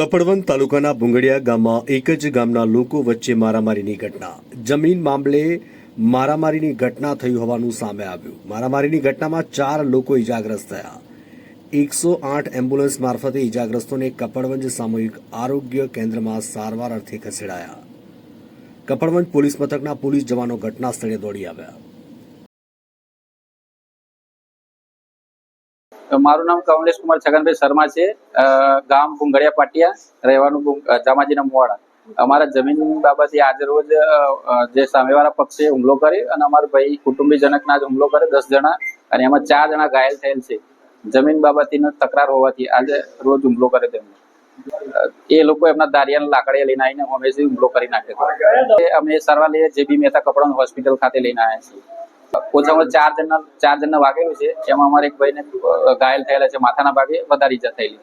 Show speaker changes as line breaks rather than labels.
કપડવંત તાલુકાના ભૂંગળિયા ગામમાં એક જ ગામના લોકો વચ્ચે મારામારીની ઘટના. જમીન મામલે મારામારીની ઘટના થઈ હોવાનું સામે આવ્યું. મારામારીની ઘટનામાં ચાર લોકો ઇજાગ્રસ્ત થયા. એકસો આઠ એમ્બ્યુલન્સ મારફતે ઇજાગ્રસ્તોને કપડવંજ સામૂહિક આરોગ્ય કેન્દ્રમાં સારવાર અર્થે ખસેડાયા. કપડવંજ પોલીસ મથકના પોલીસ જવાનો ઘટના સ્થળે દોડી આવ્યા.
મારું નામ કમલેશ કુમાર છગનભાઈ શર્મા છે. ગામ ભૂંગળિયા પાટિયા, રહેવાનું જામાજીના મુવાડા. અમારા જમીન બાબતે આજે રોજ જે સામેવાળા પક્ષે હુમલો કર્યો અને અમારા ભાઈ કુટુંબીજનકના જ હુમલો કરે દસ જણા અને એમાં ચાર જણા ઘાયલ થયેલ છે. જમીન બાબતની તકરાર હોવાથી આજે રોજ હુમલો કરે તેમને એ લોકો એમના દારિયાના લાકડીએ લઈને આવીને હંમેશા હુમલો કરી નાખે છે અમે સારવાર લઈએ જે બી મહેતા કપડાં હોસ્પિટલ ખાતે લઈને આવ્યા છીએ. ઓછામાં ચાર જણના ચાર જણને વાગેલું છે. એમાં અમારે એક ભાઈને ને ઘાયલ થયેલા છે. માથાના ભાગે વધારે ઈજા થયેલી